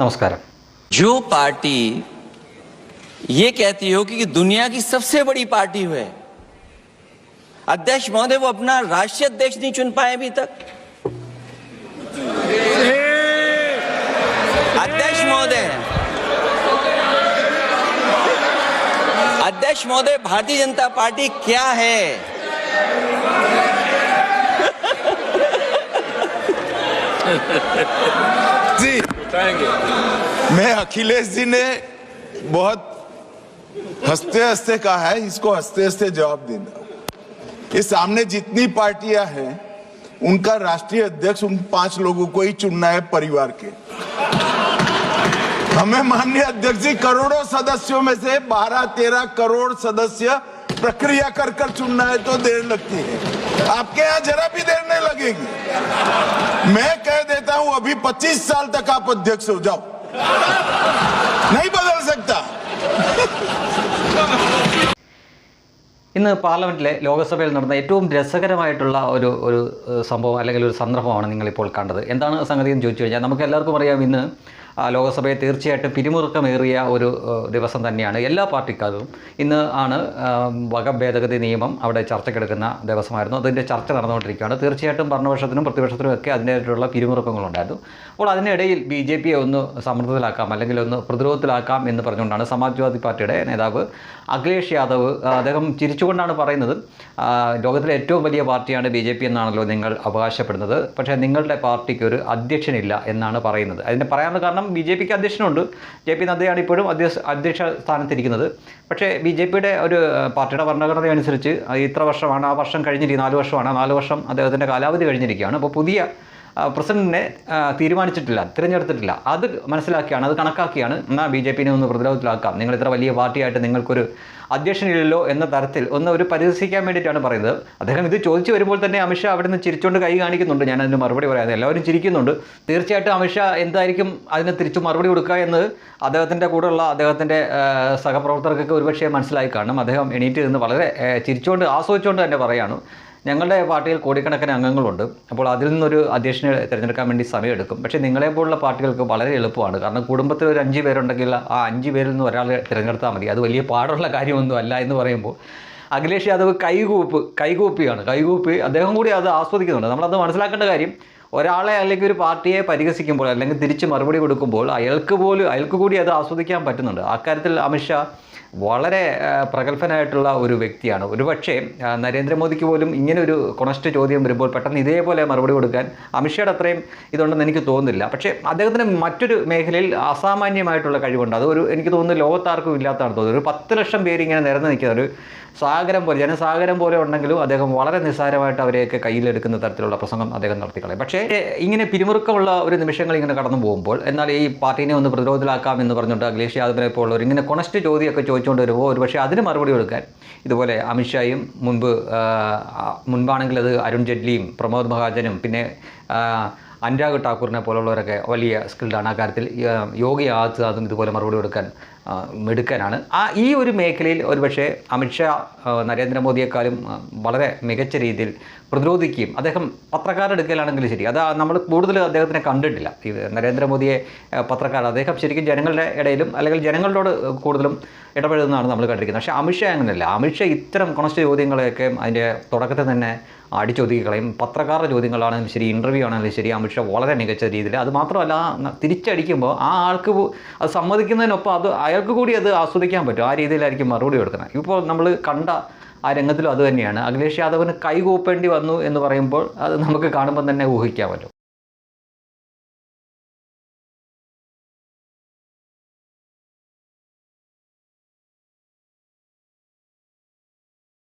നമസ്കാരം जो पार्टी ये कहती हो कि दुनिया की सबसे बड़ी पार्टी है अध्यक्ष महोदय वो अपना राष्ट्रीय अध्यक्ष नहीं चुन पाए अभी तक अध्यक्ष महोदय अध्यक्ष महोदय भारतीय जनता पार्टी क्या है जी मैं अखिलेश जी ने बहुत हँसते हँसते कहा है, इसको हँसते हँसते जवाब देना। ये सामने जितनी पार्टियाँ हैं, उनका राष्ट्रीय अध्यक्ष उन पाँच लोगों को ही चुनना है परिवार के। हमें माननीय अध्यक्ष जी, करोड़ों सदस्यों में से 12 13 करोड़ सदस्य प्रक्रिया कर कर चुनना है तो देर लगती है। आपके यहाँ जरा भी देर नहीं लगेगी। मैं कह देता हूं अभी 25 साल तक आप अध्यक्ष हो जाओ नहीं बदल सकता ഇന്ന് പാർലമെൻറ്റിലെ ലോക്സഭയിൽ നടന്ന ഏറ്റവും രസകരമായിട്ടുള്ള ഒരു ഒരു ഏഹ്, സംഭവം അല്ലെങ്കിൽ ഒരു സന്ദർഭമാണ് നിങ്ങളിപ്പോൾ കണ്ടത് എന്താണ് സംഗതി എന്ന് ചോദിച്ചു കഴിഞ്ഞാൽ നമുക്ക് എല്ലാവർക്കും അറിയാം ഇന്ന് ആ, ലോക്സഭയെ തീർച്ചയായിട്ടും പിരിമുറുക്കമേറിയ ഒരു ദിവസം തന്നെയാണ്. എല്ലാ പാർട്ടിക്കാരും ഇന്ന് ആണ് വക ഭേദഗതി നിയമം അവിടെ ചർച്ചയ്ക്കെടുക്കുന്ന ദിവസമായിരുന്നു. അതിന്റെ ചർച്ച നടന്നുകൊണ്ടിരിക്കുകയാണ്. തീർച്ചയായിട്ടും ഭരണപക്ഷത്തിനും പ്രതിപക്ഷത്തിനും ഒക്കെ അതിന്റെതായിട്ടുള്ള പിരിമുറുക്കങ്ങളുണ്ടായിരുന്നു. അപ്പോൾ അതിനിടയിൽ ബി ജെ പിയെ ഒന്ന് സമ്മർദ്ദത്തിലാക്കാം അല്ലെങ്കിൽ ഒന്ന് പ്രതിരോധത്തിലാക്കാം എന്ന് പറഞ്ഞുകൊണ്ടാണ് സമാജ്വാദി പാർട്ടിയുടെ നേതാവ് അഖിലേഷ് യാദവ് അദ്ദേഹം ചിരിച്ചുകൊണ്ടാണ് പറയുന്നത് ലോകത്തിലെ ഏറ്റവും വലിയ പാർട്ടിയാണ് ബി ജെ പി എന്നാണല്ലോ നിങ്ങൾ അവകാശപ്പെടുന്നത്. പക്ഷേ നിങ്ങളുടെ പാർട്ടിക്ക് ഒരു അധ്യക്ഷനില്ല എന്നാണ് പറയുന്നത്. അതിന് പറയാനുള്ള കാരണം ബി ജെ പിക്ക് അധ്യക്ഷനുണ്ട്. ജെ പി നദ്ദയാണ് ഇപ്പോഴും അധ്യക്ഷ അധ്യക്ഷ സ്ഥാനത്തിരിക്കുന്നത്. പക്ഷേ ബി ജെ പിയുടെ ഒരു പാർട്ടിയുടെ ഭരണഘടന അനുസരിച്ച് ഇത്ര വർഷമാണ് ആ വർഷം കഴിഞ്ഞിരിക്കും നാല് വർഷമാണ് നാല് വർഷം അദ്ദേഹത്തിന്റെ കാലാവധി കഴിഞ്ഞിരിക്കുകയാണ്. അപ്പോൾ പുതിയ പ്രസിഡന്റിനെ തീരുമാനിച്ചിട്ടില്ല തിരഞ്ഞെടുത്തിട്ടില്ല. അത് മനസ്സിലാക്കിയാണ് അത് കണക്കാക്കിയാണ്. എന്നാൽ ബി ജെ പിനെ ഒന്ന് പ്രതിരോധത്തിലാക്കാം. നിങ്ങൾ ഇത്ര വലിയ പാർട്ടിയായിട്ട് നിങ്ങൾക്കൊരു അധ്യക്ഷനില്ലല്ലോ എന്ന തരത്തിൽ ഒന്ന് ഒരു പരിഹസിക്കാൻ വേണ്ടിയിട്ടാണ് പറയുന്നത്. അദ്ദേഹം ഇത് ചോദിച്ചു വരുമ്പോൾ തന്നെ അമിത്ഷാ അവിടെ നിന്ന് ചിരിച്ചുകൊണ്ട് കൈ കാണിക്കുന്നുണ്ട്. ഞാൻ അതിന് മറുപടി പറയാതെ എല്ലാവരും ചിരിക്കുന്നുണ്ട്. തീർച്ചയായിട്ടും അമിത്ഷാ എന്തായിരിക്കും അതിന് തിരിച്ചു മറുപടി കൊടുക്കുക എന്ന് അദ്ദേഹത്തിന്റെ കൂടെയുള്ള അദ്ദേഹത്തിന്റെ സഹപ്രവർത്തകർക്കൊക്കെ ഒരുപക്ഷെ മനസ്സിലായി കാണും. അദ്ദേഹം എണീറ്റ് നിന്ന് വളരെ ചിരിച്ചുകൊണ്ട് ആസ്വദിച്ചുകൊണ്ട് തന്നെ പറയാണ്. ഞങ്ങളുടെ പാർട്ടിയിൽ കോടിക്കണക്കിന് അംഗങ്ങളുണ്ട്. അപ്പോൾ അതിൽ നിന്നൊരു അധ്യക്ഷനെ തിരഞ്ഞെടുക്കാൻ വേണ്ടി സമയമെടുക്കും. പക്ഷേ നിങ്ങളെ പോലുള്ള പാർട്ടികൾക്ക് വളരെ എളുപ്പമാണ്. കാരണം കുടുംബത്തിൽ ഒരു അഞ്ച് പേരുണ്ടെങ്കിൽ ആ അഞ്ച് പേരിൽ നിന്ന് ഒരാളെ തിരഞ്ഞെടുത്താൽ മതി. അത് വലിയ പാടുള്ള കാര്യമൊന്നും അല്ല എന്ന് പറയുമ്പോൾ അഖിലേഷ് യാദവ് കൈകൂപ്പ് കൈകൂപ്പിയാണ്. കൈകൂപ്പി അദ്ദേഹം കൂടി അത് ആസ്വദിക്കുന്നുണ്ട്. നമ്മളത് മനസ്സിലാക്കേണ്ട കാര്യം ഒരാളെ അല്ലെങ്കിൽ ഒരു പാർട്ടിയെ പരിഹസിക്കുമ്പോൾ അല്ലെങ്കിൽ തിരിച്ച് മറുപടി കൊടുക്കുമ്പോൾ അയാൾക്ക് പോലും അയാൾക്ക് കൂടി അത് ആസ്വദിക്കാൻ പറ്റുന്നുണ്ട്. അക്കാര്യത്തിൽ അമിത്ഷാ വളരെ പ്രഗത്ഭനായിട്ടുള്ള ഒരു വ്യക്തിയാണ്. ഒരുപക്ഷേ നരേന്ദ്രമോദിക്ക് പോലും ഇങ്ങനെ ഒരു കൊണസ്റ്റ് ചോദ്യം വരുമ്പോൾ പെട്ടെന്ന് ഇതേപോലെ മറുപടി കൊടുക്കാൻ അമിത്ഷയുടെ അത്രയും ഇതുണ്ടെന്ന് എനിക്ക് തോന്നുന്നില്ല. പക്ഷേ അദ്ദേഹത്തിന് മറ്റൊരു മേഖലയിൽ അസാമാന്യമായിട്ടുള്ള കഴിവുണ്ട്. അത് ഒരു എനിക്ക് തോന്നുന്നു ലോകത്താർക്കും ഇല്ലാത്തതാണ് തോന്നുന്നത്. ഒരു പത്ത് ലക്ഷം പേര് ഇങ്ങനെ നിരന്ന് നിൽക്കുന്ന ഒരു സാഗരം പോലെ ജനസാഗരം പോലെ ഉണ്ടെങ്കിലും അദ്ദേഹം വളരെ നിസ്സാരമായിട്ട് അവരെയൊക്കെ കയ്യിലെടുക്കുന്ന തരത്തിലുള്ള പ്രസംഗം അദ്ദേഹം നടത്തിക്കളയും പക്ഷേ ഇങ്ങനെ പിരിമുറുക്കമുള്ള ഒരു നിമിഷങ്ങൾ ഇങ്ങനെ കടന്നു പോകുമ്പോൾ എന്നാൽ ഈ പാർട്ടീനെ ഒന്ന് പ്രതിരോധത്തിലാക്കാം എന്ന് പറഞ്ഞുകൊണ്ട് അഖിലേഷ് യാദവിനെ പോലുള്ളവർ ഇങ്ങനെ കൊണസ്റ്റ് ചോദ്യമൊക്കെ ചോദിച്ചുകൊണ്ട് വരുമ്പോൾ ഒരുപക്ഷെ അതിന് മറുപടി കൊടുക്കാൻ. ഇതുപോലെ അമിത്ഷായും മുൻപ് മുൻപാണെങ്കിൽ അത് അരുൺ ജെയ്റ്റ്ലിയും പ്രമോദ് മഹാജനും പിന്നെ അനുരാഗ് ഠാക്കൂറിനെ പോലുള്ളവരൊക്കെ വലിയ സ്കിൽഡാണ്. ആ കാര്യത്തിൽ യോഗി ആദിത്യനാഥും ഇതുപോലെ മറുപടി കൊടുക്കാൻ മിടുക്കനാണ്. ആ ഈ ഒരു മേഖലയിൽ ഒരുപക്ഷെ അമിത്ഷാ നരേന്ദ്രമോദിയെക്കാളും വളരെ മികച്ച രീതിയിൽ പ്രതിരോധിക്കുകയും അദ്ദേഹം പത്രക്കാരുടെ എടുക്കലാണെങ്കിലും ശരി. അത് നമ്മൾ കൂടുതൽ അദ്ദേഹത്തിനെ കണ്ടിട്ടില്ല. ഈ നരേന്ദ്രമോദിയെ പത്രക്കാർ അദ്ദേഹം ശരിക്കും ജനങ്ങളുടെ ഇടയിലും അല്ലെങ്കിൽ ജനങ്ങളോട് കൂടുതലും ഇടപെടുന്നതാണ് നമ്മൾ കണ്ടിരിക്കുന്നത്. പക്ഷേ അമിത്ഷാ അങ്ങനെയല്ല. അമിത്ഷാ ഇത്തരം കൊണസ്റ്റ് ചോദ്യങ്ങളെയൊക്കെ അതിന്റെ തുടക്കത്തിൽ തന്നെ അടിച്ചൊതുക്കി കളയും. പത്രക്കാരുടെ ചോദ്യങ്ങളാണെങ്കിലും ശരി ഇന്റർവ്യൂ ആണെങ്കിലും ശരി അമിത്ഷാ വളരെ മികച്ച രീതിയിൽ. അത് മാത്രമല്ല തിരിച്ചടിക്കുമ്പോൾ ആ ആൾക്ക് അത് സമ്മതിക്കുന്നതിനൊപ്പം അത് അയാൾക്ക് കൂടി അത് ആസ്വദിക്കാൻ പറ്റും. ആ രീതിയിലായിരിക്കും മറുപടി കൊടുക്കുന്നത്. ഇപ്പോൾ നമ്മൾ കണ്ട ആ രംഗത്തിലും അതുതന്നെയാണ് അഖിലേഷ് യാദവിന് കൈകൂപ്പേണ്ടി വന്നു എന്ന് പറയുമ്പോൾ അത് നമുക്ക് കാണുമ്പോൾ തന്നെ ഊഹിക്കാമല്ലോ